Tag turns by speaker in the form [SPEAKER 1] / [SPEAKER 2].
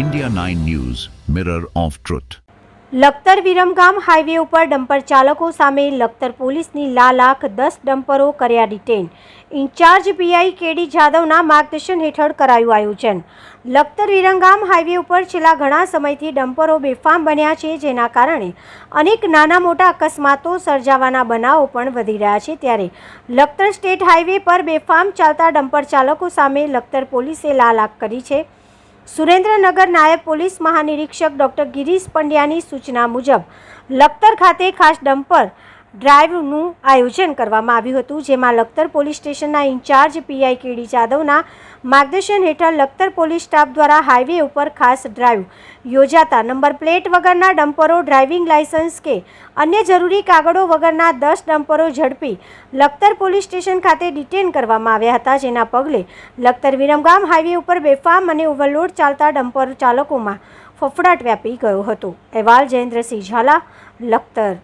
[SPEAKER 1] India 9 news mirror of truth
[SPEAKER 2] Lakhtar Viramgam highway ઉપર dumper ચાલકો સામે લખતર પોલીસની લાલાખ દસ ડમ્પરો કર્યા ડિટેન. ઇન્ચાર્જ પીઆઈ કેડી જાદવના માર્ગદર્શન હેઠળ કરાયું આયોજન. લખતર વિરમગામ હાઈવે ઉપર છેલ્લા ઘણા સમયથી ડમ્પરો બેફામ બન્યા છે, જેના કારણે અનેક નાના મોટા અકસ્માતો સર્જાવાના બનાવો પણ વધી રહ્યા છે. ત્યારે લખતર સ્ટેટ હાઈવે પર બેફામ ચાલતા ડમ્પર ચાલકો સામે લખતર પોલીસે લાલાખ કરી છે. સુરેન્દ્રનગર નાયબ પોલીસ મહાનિરીક્ષક ડોક્ટર ગિરીશ પંડ્યાની સૂચના મુજબ લખતર ખાતે ખાસ ડમ્પર ડ્રાઈવનું આયોજન કરવામાં આવ્યું હતું, જેમાં લખતર પોલીસ સ્ટેશનના ઇન્ચાર્જ પીઆઈ કેડી જાદવના માર્ગદર્શન હેઠળ લખતર પોલીસ સ્ટાફ દ્વારા હાઈવે ઉપર ખાસ ડ્રાઈવ યોજાતા નંબર પ્લેટ વગરના ડમ્પરો, ડ્રાઇવિંગ લાયસન્સ કે અન્ય જરૂરી કાગળો વગરના દસ ડમ્પરો ઝડપી લખતર પોલીસ સ્ટેશન ખાતે ડિટેન કરવામાં આવ્યા હતા, જેના પગલે લખતર વિરમગામ હાઈવે ઉપર બેફામ અને ઓવરલોડ ચાલતા ડમ્પર ચાલકોમાં ફફડાટ વ્યાપી ગયો હતો. અહેવાલ જયેન્દ્રસિંહ ઝાલા, લખતર.